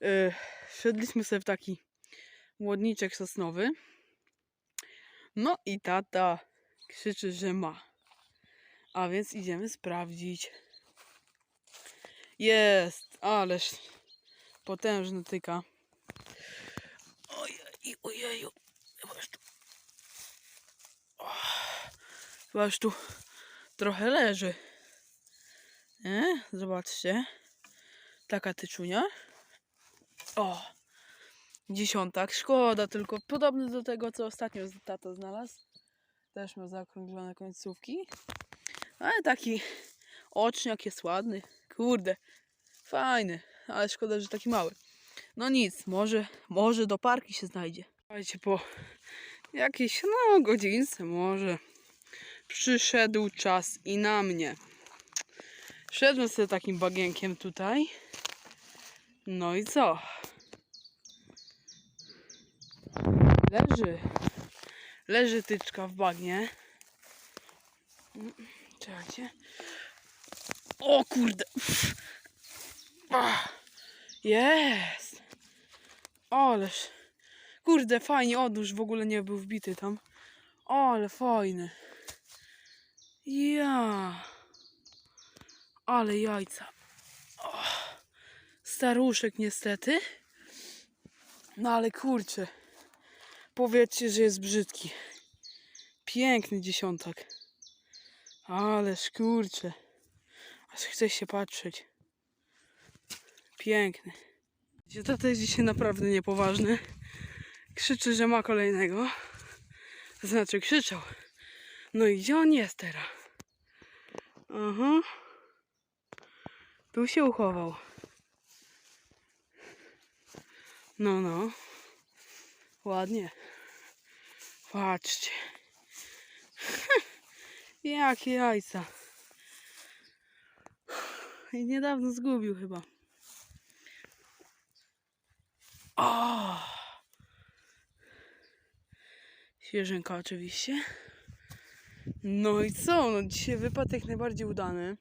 Yy, szedliśmy sobie w taki młodniczek sosnowy. No i tata krzyczy, że ma. A więc idziemy sprawdzić. Jest, ależ potężny tyka. Ojej, ojeju. Chybaż tu. Chybaż tu trochę leży. Nie? Zobaczcie. Taka tyczunia. O! Dziesiątak. Szkoda, tylko podobny do tego, co ostatnio tata znalazł. Też ma zaokrąglone końcówki. Ale taki oczniak jest ładny. Kurde. Fajny. Ale szkoda, że taki mały. No nic, może, może do parki się znajdzie. Słuchajcie, po jakiejś no godzince może przyszedł czas i na mnie. Szedłem sobie takim bagienkiem tutaj. No i co? Leży. Leży tyczka w bagnie. Mm, Czekajcie. O kurde. Ach, Jest. Ależ. Kurde, fajnie. Odnóż w ogóle nie był wbity tam. Ale fajny. Ja. Ale jajca. Staruszek niestety. No ale kurczę. Powiedzcie, że jest brzydki. Piękny dziesiątek. Ależ kurczę. Aż chce się patrzeć. Piękny. Tata jest dzisiaj naprawdę niepoważny. Krzyczy, że ma kolejnego. Znaczy krzyczał. No i gdzie on jest teraz? Aha. Tu się uchował. No, no. Ładnie. Patrzcie. Jakie jajca. I niedawno zgubił chyba. O! Świeżynka oczywiście. No i co? No dzisiaj wypadek najbardziej udany.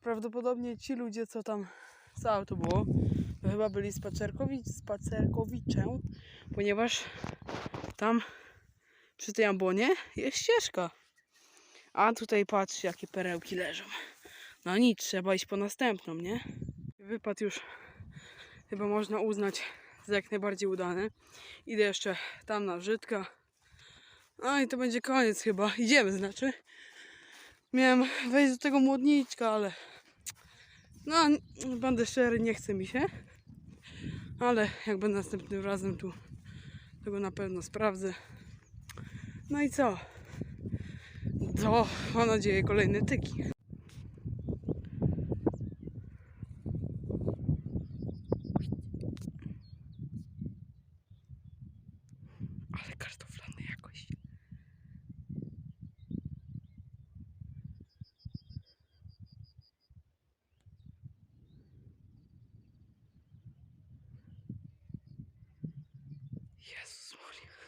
Prawdopodobnie ci ludzie, co tam, co to było, chyba byli spacerkowi, spacerkowiczem, ponieważ tam przy tej ambonie jest ścieżka. A tutaj patrzcie, jakie perełki leżą. No nic, trzeba iść po następną, nie? Wypad już chyba można uznać za jak najbardziej udany. Idę jeszcze tam na Żydka. No i to będzie koniec chyba. Idziemy, znaczy. Miałem wejść do tego młodniczka, ale no, będę szczery, nie chce mi się. Ale jak następnym razem tu, tego na pewno sprawdzę. No i co? To mam nadzieję kolejne tyki. Ale Jezus Maria.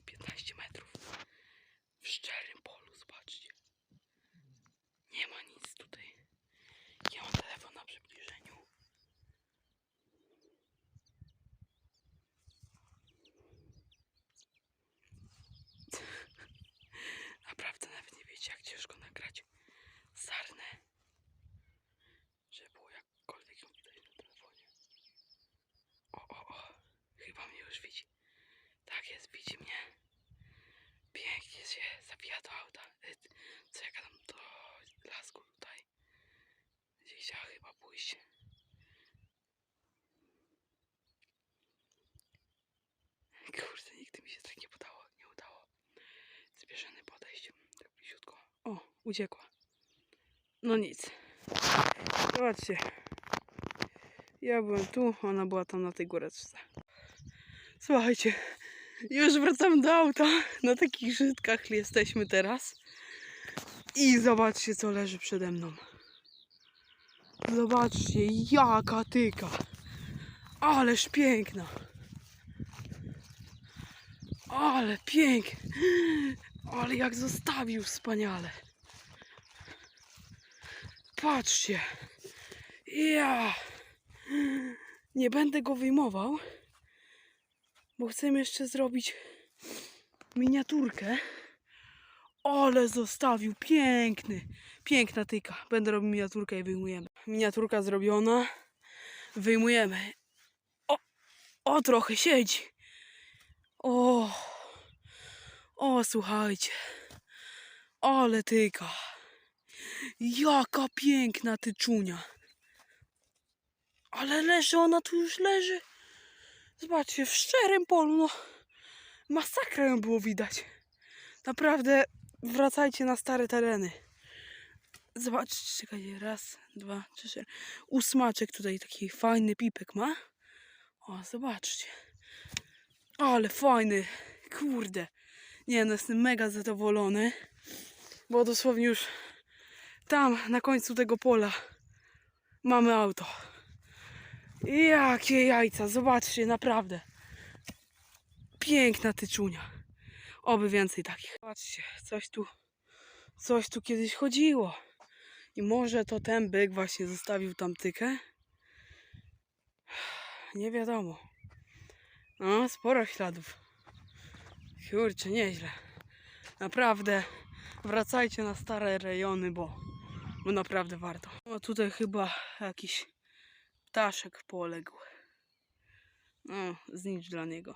Jest 15 metrów. W szczerym polu, zobaczcie. Nie ma nic tutaj. Ja mam telefon na przybliżeniu. Naprawdę nawet nie wiecie, jak ciężko nagrać sarnę. Żeby było jakkolwiek ją widać na telefonie. O, o, o. Chyba mnie już widzi. Tak jest, widzi mnie. Pięknie się zawija do auta. Y, Co ja gadam do lasku tutaj. Gdzie chciała chyba pójść. Kurde, nigdy mi się tak nie udało. Nie udało. Zbierzemy podejść. Tak bliziutko. O, uciekła. No nic. Zobaczcie. Ja byłem tu, ona była tam na tej góreczce. Słuchajcie, już wracam do auta. Na takich żytkach jesteśmy teraz. I zobaczcie, co leży przede mną. Zobaczcie, jaka tyka. Ależ piękna. Ale pięknie. Ale jak zostawił wspaniale. Patrzcie. Ja. Nie będę go wyjmował, bo chcemy jeszcze zrobić miniaturkę. Ale zostawił piękny. Piękna tyka. Będę robił miniaturkę i wyjmujemy. Miniaturka zrobiona. Wyjmujemy. O, o trochę siedzi. O, o, słuchajcie. Ale tyka. Jaka piękna tyczunia. Ale leży, ona tu już leży. Zobaczcie, w szczerym polu, no. Masakra ją było widać. Naprawdę wracajcie na stare tereny. Zobaczcie, czekajcie, raz, dwa, trzy, cztery. Ósmaczek tutaj taki fajny pipek ma. O, zobaczcie. Ale fajny, kurde. Nie no, jestem mega zadowolony, bo dosłownie już tam na końcu tego pola mamy auto. Jakie jajca, zobaczcie, naprawdę. Piękna tyczunia. Oby więcej takich. Patrzcie, coś tu, coś tu kiedyś chodziło. I może to ten byk właśnie zostawił tam tykę? Nie wiadomo. No, sporo śladów. Kurczę, nieźle. Naprawdę wracajcie na stare rejony, bo, bo naprawdę warto. No tutaj chyba jakiś ptaszek poległ. No, znicz dla niego.